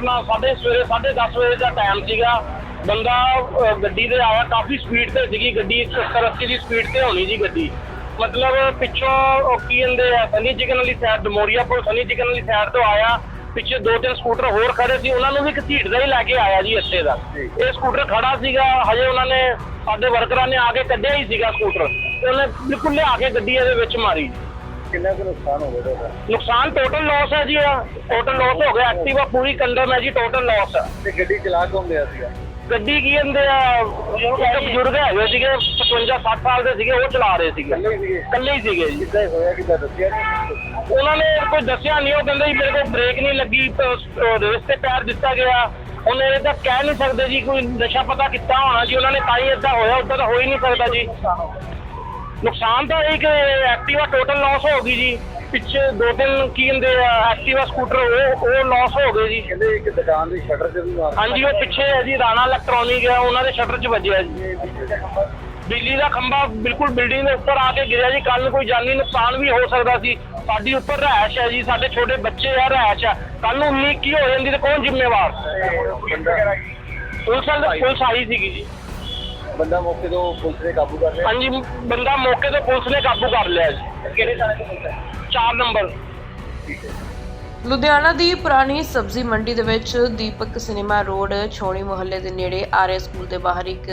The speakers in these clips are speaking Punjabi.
ਆਪਣਾ ਸਾਢੇ ਸਵੇਰੇ 10:30 ਵਜੇ ਦਾ ਟਾਈਮ ਸੀਗਾ। ਬੰਦਾ ਅਹ, ਗੱਡੀ ਦੇ ਆਇਆ ਕਾਫੀ ਸਪੀਡ ਤੇ ਸੀਗੀ ਗੱਡੀ 70 80 ਦੀ ਸਪੀਡ ਤੇ ਹੋਣੀ ਜੀ ਗੱਡੀ। ਮਤਲਬ ਪਿੱਛੋਂ ਉਹ ਕੀ ਕਹਿੰਦੇ ਆ ਸਨੀ ਚਿਕਨ ਵਾਲੀ ਸਾਈਡ ਡਮੋਰੀਆ ਕੋਲ ਸਨੀ ਚਿਕਨ ਵਾਲੀ ਸਾਈਡ ਤੋਂ ਆਇਆ। ਪਿੱਛੇ ਦੋ ਤਿੰਨ ਸਕੂਟਰ ਹੋਰ ਖੜੇ ਸੀ ਉਹਨਾਂ ਨੂੰ ਵੀ ਘਸੀਟਦਾ ਹੀ ਲੈ ਕੇ ਆਇਆ ਜੀ ਇੱਥੇ ਦਾ। ਇਹ ਸਕੂਟਰ ਖੜਾ ਸੀਗਾ ਹਜੇ ਉਹਨਾਂ ਨੇ ਸਾਡੇ ਵਰਕਰਾਂ ਨੇ ਆ ਕੇ ਕੱਢਿਆ ਹੀ ਸੀਗਾ ਸਕੂਟਰ ਤੇ ਉਹਨੇ ਬਿਲਕੁਲ ਲਿਆ ਕੇ ਗੱਡੀ ਇਹਦੇ ਵਿੱਚ ਮਾਰੀ। ਕਿੰਨਾ ਕੁ ਨੁਕਸਾਨ ਹੋ ਗਿਆ ਤੁਹਾਡਾ? ਨੁਕਸਾਨ ਟੋਟਲ ਲਾਸ ਹੈ ਜੀ ਟੋਟਲ ਲਾਸ ਹੋ ਗਿਆ ਐਕਟਿਵਾ ਪੂਰੀ ਕੰਡਮ ਹੈ ਜੀ ਟੋਟਲ ਲਾਸ ਹੈ ਤੇ ਗੱਡੀ ਚਲਾ ਕੌਣ ਰਿਹਾ ਸੀਗਾ? ਗੱਡੀ ਕੀ ਕਹਿੰਦੇ ਆ ਇੱਕ ਬਜ਼ੁਰਗ ਹੈਗੇ ਸੀਗੇ 55 60 ਸਾਲ ਦੇ ਸੀਗੇ ਉਹ ਚਲਾ ਰਹੇ ਸੀਗੇ। ਇਕੱਲੇ ਹੀ ਸੀਗੇ? ਇਕੱਲੇ ਹੀ ਸੀਗੇ ਜੀ। ਕਿੱਦਾਂ ਹੋਇਆ ਕਿੱਦਾਂ ਦੱਸਿਆ ਨਹੀਂ? ਉਹਨਾਂ ਨੇ ਕੋਈ ਦੱਸਿਆ ਨਹੀਂ ਉਹ ਕਹਿੰਦੇ ਜੀ ਮੇਰੇ ਕੋਲ ਬ੍ਰੇਕ ਨਹੀਂ ਲੱਗੀ ਰੇਸ ਤੇ ਪੈਰ ਦਿੱਤਾ ਗਿਆ। ਉਹਨੇ ਇਹ ਤਾਂ ਕਹਿ ਨਹੀਂ ਸਕਦੇ ਜੀ ਕੋਈ ਨਸ਼ਾ ਪਤਾ ਕੀਤਾ ਹੋਣਾ ਜੀ ਉਹਨਾਂ ਨੇ ਤਾਂ ਹੀ ਏਦਾਂ ਹੋਇਆ ਉਦਾਂ ਤਾਂ ਹੋ ਹੀ ਨਹੀਂ ਸਕਦਾ ਜੀ। ਨੁਕਸਾਨ ਤਾਂ ਇਹ ਕਿ ਐਕਟਿਵਾ ਟੋਟਲ ਲਾਸ ਹੋ ਗਈ ਜੀ। ਪਿੱਛੇ ਦੋ ਤਿੰਨ ਕੀ ਕਹਿੰਦੇ ਆ ਐਕਟਿਵਾ ਸਕੂਟਰ ਉਹ ਉਹ ਲਾਸ ਹੋ ਗਏ ਜੀ। ਕਹਿੰਦੇ ਇੱਕ ਦੁਕਾਨ ਦੇ ਸ਼ਟਰ 'ਚ ਵੀ ਮਾਰ ਹਾਂਜੀ ਉਹ ਪਿੱਛੇ ਹੈ ਜੀ ਰਾਣਾ ਇਲੈਕਟ੍ਰੋਨਿਕ ਹੈ ਉਹਨਾਂ ਦੇ ਸ਼ਟਰ 'ਚ ਵੱਜਿਆ ਜੀ। ਬਿਜਲੀ ਦਾ ਖੰਭਾ ਬਿਲਕੁਲ ਬਿਲਡਿੰਗ ਦੇ ਉੱਪਰ ਆ ਕੇ ਗਿਰਿਆ ਜੀ ਕੱਲ ਨੂੰ ਕੋਈ ਜਾਨੀ ਨੁਕਸਾਨ ਵੀ ਹੋ ਸਕਦਾ ਸੀ। ਸਾਡੀ ਉੱਪਰ ਰਹਿਸ਼ ਹੈ ਜੀ ਸਾਡੇ ਛੋਟੇ ਬੱਚੇ ਆ ਰਹਿਸ਼ ਆ। ਕੱਲ ਨੂੰ ਉਮੀਦ ਕੀ ਹੋ ਜਾਂਦੀ ਤੇ ਕੌਣ ਜ਼ਿੰਮੇਵਾਰ? ਪੁਲਿਸ ਵਾਲੇ ਪੁਲਿਸ ਆਈ ਸੀਗੀ ਜੀ। ਬੰਦਾ ਮੌਕੇ ਤੋਂ ਪੁਲਿਸ ਨੇ ਕਾਬੂ ਕਰ ਲਿਆ? ਹਾਂਜੀ ਬੰਦਾ ਮੌਕੇ ਤੇ ਪੁਲਿਸ ਨੇ ਕਾਬੂ ਕਰ ਲਿਆ ਜੀ। ਕਿਹੜੇ ਥਾਣੇ ਤੋਂ ਪੁਲਿਸ ਹੈ 4 ਨੰਬਰ। ਠੀਕ ਹੈ। ਲੁਧਿਆਣਾ ਦੀ ਪੁਰਾਣੀ ਸਬਜ਼ੀ ਮੰਡੀ ਦੇ ਵਿੱਚ ਦੀਪਕ ਸਿਨੇਮਾ ਰੋਡ ਛੋਣੀ ਮੁਹੱਲੇ ਦੇ ਨੇੜੇ ਆਰਏ ਸਕੂਲ ਦੇ ਬਾਹਰ ਇੱਕ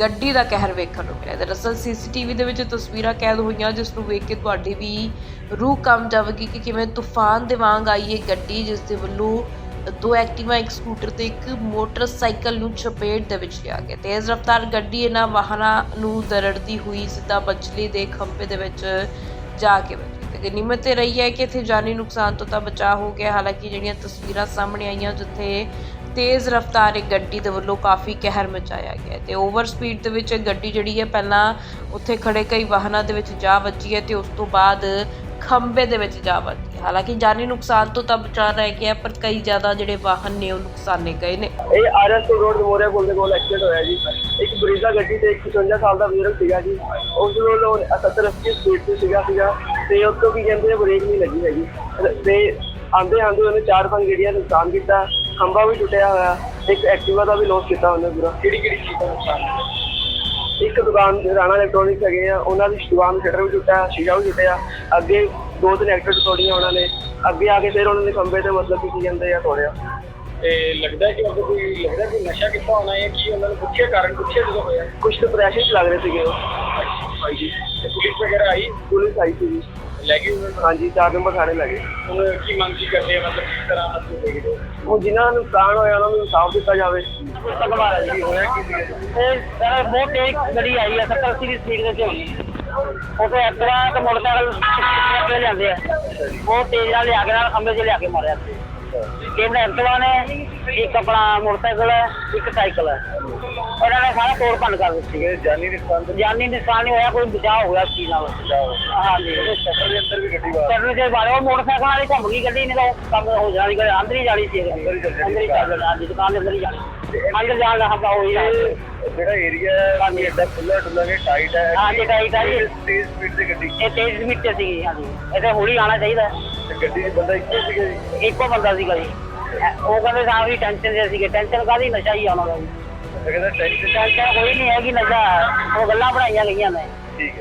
ਗੱਡੀ ਦਾ ਕਹਿਰ ਵੇਖਣ ਨੂੰ ਮਿਲਿਆ। ਦਰਅਸਲ ਸੀਸੀਟੀਵੀ ਦੇ ਵਿੱਚ ਤਸਵੀਰਾਂ ਕੈਦ ਹੋਈਆਂ ਜਿਸ ਨੂੰ ਵੇਖ ਕੇ ਤੁਹਾਡੀ ਵੀ ਰੂਹ ਕੰਬ ਜਾਵੇਗੀ ਕਿ ਕਿਵੇਂ ਤੂਫਾਨ ਦੇ ਵਾਂਗ ਆਈ ਇਹ ਗੱਡੀ ਜਿਸ ਦੇ ਵੱਲੋਂ ਦੋ ਐਕਟਿਵਾ, ਇੱਕ ਸਕੂਟਰ ਤੇ ਇੱਕ ਮੋਟਰਸਾਈਕਲ ਨੂੰ ਚਪੇਟ ਦੇ ਵਿੱਚ ਲਿਆ ਗਿਆ। ਤੇਜ਼ ਰਫ਼ਤਾਰ ਗੱਡੀ ਇਹਨਾਂ ਵਾਹਨਾਂ ਨੂੰ ਦਰੜਦੀ ਹੋਈ ਸਿੱਧਾ ਬਚਲੀ ਦੇ ਖੰਭੇ ਦੇ ਵਿੱਚ ਜਾ ਕੇ ਵੱਜੀ। ਤੇ ਨਿਮਤ ਇਹ ਰਹੀ ਹੈ ਕਿ ਇੱਥੇ ਜਾਨੀ ਨੁਕਸਾਨ ਤੋਂ ਤਾਂ ਬਚਾਅ ਹੋ ਗਿਆ। ਹਾਲਾਂਕਿ ਜਿਹੜੀਆਂ ਤਸਵੀਰਾਂ ਸਾਹਮਣੇ ਆਈਆਂ ਜਿੱਥੇ ਤੇਜ਼ ਰਫ਼ਤਾਰ ਇੱਕ ਗੱਡੀ ਦੇ ਵੱਲੋਂ ਕਾਫੀ ਕਹਿਰ ਮਚਾਇਆ ਗਿਆ ਹੈ ਤੇ ਓਵਰ ਸਪੀਡ ਦੇ ਵਿੱਚ ਇਹ ਗੱਡੀ ਜਿਹੜੀ ਹੈ ਪਹਿਲਾਂ ਉੱਥੇ ਖੜੇ ਕਈ ਵਾਹਨਾਂ ਦੇ ਵਿੱਚ ਜਾ ਵੱਜੀ ਹੈ ਤੇ ਉਸ ਤੋਂ ਬਾਅਦ ਖੰਭੇ ਦੇ ਵਿੱਚ ਜਾ ਵੱਜੀ। ਹਾਲਾਂਕਿ ਜਾਨੀ ਨੁਕਸਾਨ ਤੋਂ ਤਾਂ ਬਚਾਅ ਰਹਿ ਗਿਆ ਪਰ ਕਈ ਜ਼ਿਆਦਾ ਜਿਹੜੇ ਵਾਹਨ ਨੇ ਉਹ ਨੁਕਸਾਨੇ ਗਏ ਨੇ। ਇਹ ਆਰਐਸ ਰੋਡ ਮੋਰਿਆ ਪੁਲ ਦੇ ਕੋਲ ਐਕਸੀਡੈਂਟ ਹੋਇਆ ਜੀ। ਇੱਕ ਬਰੀਜ਼ਾ ਗੱਡੀ ਤੇ ਇੱਕ 55 ਸਾਲ ਦਾ ਬਜ਼ੁਰਗ ਸੀਗਾ ਜੀ। ਉਸ ਨੂੰ ਉਹ 70 80 ਸਪੀਡ ਤੇ ਸੀਗਾ ਸੀਗਾ। ਤੇ ਉਸ ਤੋਂ ਕੀ ਕਹਿੰਦੇ ਬ੍ਰੇਕ ਨਹੀਂ ਲੱਗੀ ਹੈਗੀ। ਤੇ ਆਂਦੇ ਆਂਦੇ ਉਹਨੇ ਚਾਰ ਪੰਜ ਗੱਡੀਆਂ ਨੁਕਸਾਨ ਕੀਤਾ। ਖੰਭਾ ਵੀ ਟੁੱਟਿਆ ਹੋਇਆ। ਇੱਕ ਐਕਟਿਵਾ ਦਾ ਵੀ ਲੋਸ ਕੀਤਾ ਉਹਨੇ ਪੂਰਾ। ਕਿਹੜੀ ਕਿਹੜੀ ਚੀਜ਼ ਦਾ ਨੁਕਸਾਨ? ਇੱਕ ਦੁਕਾਨ ਰਾਣਾ ਇਲੈਕਟ੍ਰੋਨਿਕਸ ਹੈਗੇ ਆ ਉਹਨਾਂ ਦੀ ਦੁਕਾਨ ਸ਼ਟਰ ਵੀ ਟੁੱਟਿਆ ਸ਼ੀਸ਼ਾ ਵੀ ਟੁੱਟਿਆ ਅੱਗੇ ਦੋ ਤਿੰਨ ਐਕਟਰ ਤੋੜੀਆਂ ਉਹਨਾਂ ਨੇ। ਅੱਗੇ ਆ ਕੇ ਫਿਰ ਉਹਨਾਂ ਦੇ ਖੰਭੇ ਤੇ ਮਤਲਬ ਕਿ ਕੀ ਕਹਿੰਦੇ ਆ ਤੋੜਿਆ। ਤੇ ਲੱਗਦਾ ਕਿ ਉਹ ਕੋਈ ਲੱਗਦਾ ਕਿ ਨਸ਼ਾ ਕੀਤਾ ਹੋਣਾ ਹੈ ਕੀ ਉਹਨਾਂ ਨੂੰ ਪੁੱਛਿਆ ਕਾਰਨ ਪੁੱਛਿਆ ਜਦੋਂ ਹੋਇਆ? ਕੁਝ ਡਿਪਰੈਸ਼ਨ ਚ ਲੱਗ ਰਹੇ ਸੀਗੇ ਉਹ। ਹਾਂਜੀ। ਤੇ ਪੁਲਿਸ ਵਗੈਰਾ ਆਈ? ਪੁਲਿਸ ਆਈ ਸੀ ਜੀ। ਲੈ ਗਈ ਉਹਨਾਂ ਨੂੰ? ਹਾਂਜੀ ਚਾਰ ਨੰਬਰ ਥਾਣੇ ਲੱਗੇ ਹੁਣ ਕੀ ਮੰਗ ਕੀ ਕਰਦੇ ਆ? ਮਤਲਬ ਕਿਸ ਤਰ੍ਹਾਂ ਮਤਲਬ ਦੇਖਦੇ ਉਹ ਜਿਨ੍ਹਾਂ ਨੂੰ ਨੁਕਸਾਨ ਹੋਇਆ ਉਹਨਾਂ ਨੂੰ ਇਨਸਾਫ ਦਿੱਤਾ ਜਾਵੇ। ਤਕਵਾਰਾ ਜੀ ਹੋਇਆ ਕੀ ਸੀਗਾ? ਇਹ ਸਰ ਬਹੁਤ ਤੇਜ਼ ਗੱਡੀ ਆਈ ਹੈ 70 80 ਦੀ ਸਪੀਡ ਦੇ ਚ ਉਹ ਤੇ ਐਕਟਿਵਾ ਤੇ ਮੋਟਰਸਾਈਕਲ ਅੱਗੇ ਲਿਆਂਦੇ ਆ। ਬਹੁਤ ਤੇਜ਼ ਨਾਲ ਲਿਆ ਕੇ ਨਾਲ ਖੰਭੇ 'ਚ ਲਿਆ ਕੇ ਮਾਰਿਆ। ਕਿਹੜਾ ਐਕਟਿਵਾ ਨੇ ਇੱਕ ਆਪਣਾ ਮੋਟਰਸਾਈਕਲ ਹੈ ਇੱਕ ਸਾਈਕਲ ਹੈ। ਉਹਨਾਂ ਨੇ ਸਾਰਾ ਤੋੜ ਭੰਨ ਕਰ ਦਿੱਤੀ। ਇਹ ਜਾਨੀ ਨੁਕਸਾਨ ਤੇ ਜਾਨੀ ਨੁਕਸਾਨ ਨਹੀਂ ਹੋਇਆ ਕੋਈ ਬਚਾਅ ਹੋਇਆ ਚੀਜ਼ ਨਾਲ। ਹਾਂਜੀ। ਸ਼ਟਰ ਦੇ ਅੰਦਰ ਵੀ ਗੱਡੀ ਵਾਰ ਕਰਨ ਦੇ ਬਾਰੇ ਉਹ ਮੋਟਰਸਾਈਕਲ ਵਾਲੀ ਘੁੰਮ ਗਈ ਗੱਡੀ ਤਾਂ ਕੰਮ ਹੋ ਜਾਣੀ ਕਿ ਅੰਦਰ ਹੀ ਜਾਣੀ ਸੀ ਇਹ ਗੱਡੀ। ਅੰਦਰ ਹੀ ਚੱਲ ਜਾਣੀ। ਅੰਦਰ ਹੀ ਚੱਲ ਜਾਣੀ ਹਾਂਜੀ ਦੁਕਾਨ ਦੇ ਅੰਦਰ ਹੀ ਜਾਣੀ। ਅੰਦਰ ਜਾਣ ਦਾ ਹੱਥਾ ਹੋ ਹੀ। ਜਾਣਾ ਜਿਹੜਾ ਏਰੀਆ ਹੈ ਇਹ ਐਡਾ ਖੁੱਲਾ ਡੁੱਲਾ ਕੇ ਟਾਈਟ ਹੈ। ਹਾਂਜੀ, tight ਹੈ ਜੀ। ਤੇਜ਼ ਸਪੀਡ ਤੇ ਗੱਡੀ। ਇਹ ਤੇਜ਼ ਸਪੀਡ ਤੇ ਸੀਗੀ ਹਾਂਜੀ। ਇਹਦੇ ਹੌਲੀ ਆਣਾ ਚਾਹੀਦਾ। ਤੇ ਗੱਡੀ 'ਚ ਬੰਦਾ ਇੱਕੋ ਸੀਗਾ ਜੀ? ਇੱਕੋ ਬੰਦਾ ਸੀਗਾ ਜੀ। ਉਹ ਕਹਿੰਦੇ ਸਾਹ ਵੀ ਟੈਨਸ਼ਨ ਦੇ ਸੀਗੇ। ਟੈਨਸ਼ਨ ਕਾਦੀ ਨਸ਼ਾ ਹੀ ਆਉਣਾ ਦਾ ਜੀ। ਤੇ ਕਹਿੰਦਾ ਟੈਂਸ਼ਨ ਕੋਈ ਨਹੀਂ ਹੈਗੀ ਨਸ਼ਾ ਉਹ ਗੱਲਾਂ ਬਣਾਈਆਂ ਗਈਆਂ ਨੇ। ਠੀਕ ਹੈ।